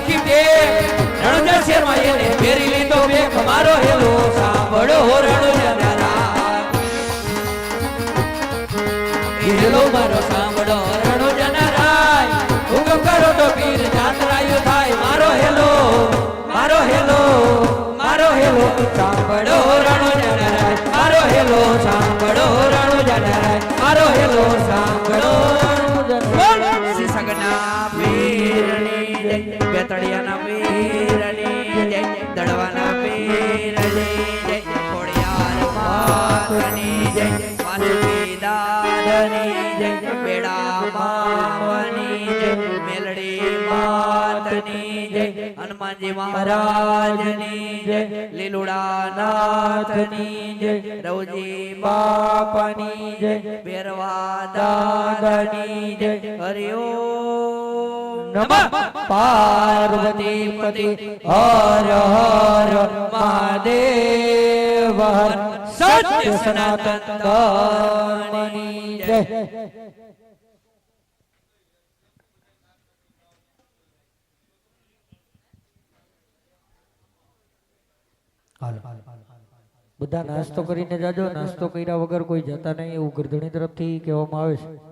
રાખી બે રણુજા શેરમાં એને ફેરી લીધો બે. મારો હેલો, સાંભળો રણુજા રાગ હેલો મારો, સાંભળો રણુજા રાય હુકમ કરો તો પીર જાતરાયો થાય. મારો હેલો મારો હેલો મારો હેલો. સાંભળો રણુજા રાય મારો હેલો, સાંભળો રણુજા રાય મારો હેલો, સાંભળો શ્રી સગના બેતળિયાના પીરની જય, દડવાના પીરની જય, ખોડિયાર માતની જય, વાસુકી દાદની જય, બેડા માવની જય, મેલડી માતની જય, હનુમાનજી મહારાજની જય લીલુડા નાથની જય, રવજી બાપની જય ભેરવા દાદની જય હરિઓમ નમઃ પાર્વતી પતિ હર હર મહાદેવ સત્ય સનાતન ધર્મની જય બધા નાસ્તો કરીને જાજો. નાસ્તો કર્યા વગર કોઈ જતા નહીં, એવું ગરધણી તરફથી કહેવામાં આવે છે.